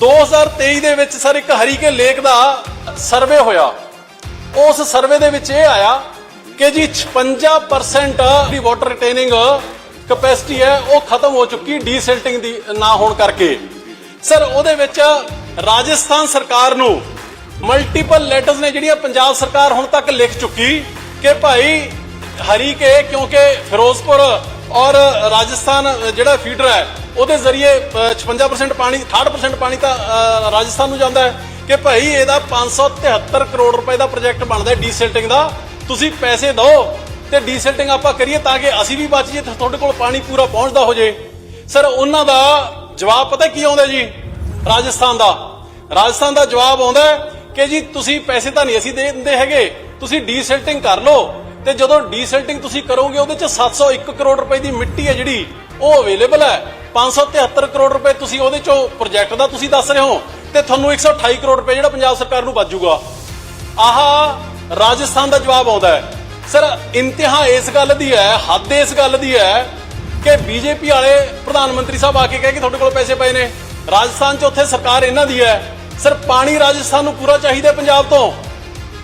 2023 ਦੇ ਵਿੱਚ ਸਰ ਇੱਕ ਹਰੀਕੇ ਲੇਕ ਦਾ ਸਰਵੇ ਹੋਇਆ। ਉਸ ਸਰਵੇ ਦੇ ਵਿੱਚ ਇਹ ਆਇਆ ਕਿ ਜੀ 56% ਦੀ ਵਾਟਰ ਰਿਟੇਨਿੰਗ ਕਪੈਸਿਟੀ ਹੈ, ਉਹ ਖਤਮ ਹੋ ਚੁੱਕੀ ਡੀਸਿਲਟਿੰਗ ਦੀ ਨਾ ਹੋਣ ਕਰਕੇ। ਸਰ, ਉਹਦੇ ਵਿੱਚ ਰਾਜਸਥਾਨ ਸਰਕਾਰ ਨੂੰ ਮਲਟੀਪਲ ਲੈਟਰਸ ਨੇ ਜਿਹੜੀਆਂ ਪੰਜਾਬ ਸਰਕਾਰ ਹੁਣ ਤੱਕ ਲਿਖ ਚੁੱਕੀ ਕਿ ਭਾਈ ਹਰੀਕੇ, ਕਿਉਂਕਿ ਫਿਰੋਜ਼ਪੁਰ ਔਰ ਰਾਜਸਥਾਨ ਜਿਹੜਾ ਫੀਡਰ ਹੈ ਉਹਦੇ ਜ਼ਰੀਏ ਅ, 56% ਪਾਣੀ 68% ਪਾਣੀ ਤਾਂ ਰਾਜਸਥਾਨ ਨੂੰ ਜਾਂਦਾ ਹੈ ਕਿ ਭਾਈ ਇਹਦਾ 573 ਕਰੋੜ ਰੁਪਏ ਦਾ ਪ੍ਰੋਜੈਕਟ ਬਣਦਾ ਹੈ ਡੀਸਿਲਟਿੰਗ ਦਾ। ਤੁਸੀਂ ਪੈਸੇ ਦਿਓ ਤੇ ਡੀਸਿਲਟਿੰਗ ਆਪਾਂ ਕਰੀਏ ਤਾਂ ਕਿ ਅਸੀਂ ਵੀ ਬਚ ਜਾਈਏ ਤੇ ਤੁਹਾਡੇ ਕੋਲ ਪਾਣੀ ਪੂਰਾ ਪਹੁੰਚਦਾ ਹੋ ਜੇ ਸਰ ਉਹਨਾਂ ਦਾ ਜਵਾਬ ਪਤਾ ਕੀ ਆਉਂਦਾ ਜੀ? ਰਾਜਸਥਾਨ ਦਾ। ਰਾਜਸਥਾਨ ਦਾ ਜਵਾਬ ਆਉਂਦਾ ਕਿ ਜੀ ਤੁਸੀਂ ਪੈਸੇ ਤਾਂ ਨਹੀਂ ਅਸੀਂ ਦੇ ਦਿੰਦੇ ਹੈਗੇ ਤੁਸੀਂ ਡੀਸਿਲਟਿੰਗ ਕਰ ਲਓ। ਤੇ ਜਦੋਂ ਡੀਸਿਲਟਿੰਗ ਤੁਸੀਂ ਕਰੋਗੇ, ਉਹਦੇ ਚ 701 ਕਰੋੜ ਰੁਪਏ ਦੀ ਮਿੱਟੀ ਹੈ ਜਿਹੜੀ, ਉਹ ਅਵੇਲੇਬਲ ਹੈ। 573 ਕਰੋੜ ਰੁਪਏ ਤੁਸੀਂ ਉਹਦੇ ਚੋਂ ਪ੍ਰੋਜੈਕਟ ਦਾ ਤੁਸੀਂ ਦੱਸ ਰਹੇ ਹੋ ਤੇ ਤੁਹਾਨੂੰ 128 ਕਰੋੜ ਰੁਪਏ ਜਿਹੜਾ ਪੰਜਾਬ ਸਰਕਾਰ ਨੂੰ ਬਚੂਗਾ ਆਹ, ਰਾਜਸਥਾਨ ਦਾ ਜਵਾਬ ਆਉਂਦਾ ਹੈ। ਸਰ, ਇੰਤਹਾ ਇਸ ਗੱਲ ਦੀ ਹੈ, ਹੱਦ ਇਸ ਗੱਲ ਦੀ ਹੈ ਕਿ ਬੀਜੇਪੀ ਵਾਲੇ ਪ੍ਰਧਾਨ ਮੰਤਰੀ ਸਾਹਿਬ ਆ ਕੇ ਕਹੇ ਕਿ ਤੁਹਾਡੇ ਕੋਲ ਪੈਸੇ ਪਏ ਨੇ। ਰਾਜਸਥਾਨ 'ਚ ਉੱਥੇ ਸਰਕਾਰ ਇਹਨਾਂ ਦੀ ਹੈ। ਸਰ, ਪਾਣੀ ਰਾਜਸਥਾਨ ਨੂੰ ਪੂਰਾ ਚਾਹੀਦਾ ਪੰਜਾਬ ਤੋਂ।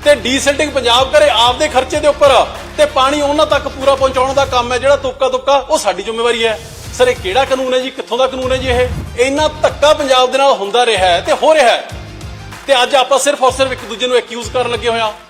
ਤੇ ਡੀਸਿਲਟਿੰਗ ਪੰਜਾਬ ਕਰੇ ਆਪਦੇ ਖਰਚੇ ਦੇ ਉੱਪਰ। ਤੇ ਪਾਣੀ ਉਹਨਾਂ ਤੱਕ ਪੂਰਾ ਪਹੁੰਚਾਉਣ ਦਾ ਕੰਮ ਹੈ, ਜਿਹੜਾ ਤੁੱਕਾ ਤੁੱਕਾ, ਉਹ ਸਾਡੀ ਜ਼ਿੰਮੇਵਾਰੀ ਹੈ। ਸਰ, ਇਹ ਕਿਹੜਾ ਕਾਨੂੰਨ ਹੈ ਜੀ? ਕਿੱਥੋਂ ਦਾ ਕਾਨੂੰਨ ਹੈ ਜੀ ਇਹ? ਇੰਨਾ ਧੱਕਾ ਪੰਜਾਬ ਦੇ ਨਾਲ ਹੁੰਦਾ ਰਿਹਾ ਹੈ ਤੇ ਹੋ ਰਿਹਾ ਹੈ। ਤੇ ਅੱਜ ਆਪਾਂ ਸਿਰਫ ਔਰ ਸਿਰਫ ਇੱਕ ਦੂਜੇ ਨੂੰ ਐਕਿਊਜ਼ ਕਰਨ ਲੱਗੇ ਹੋਇਆ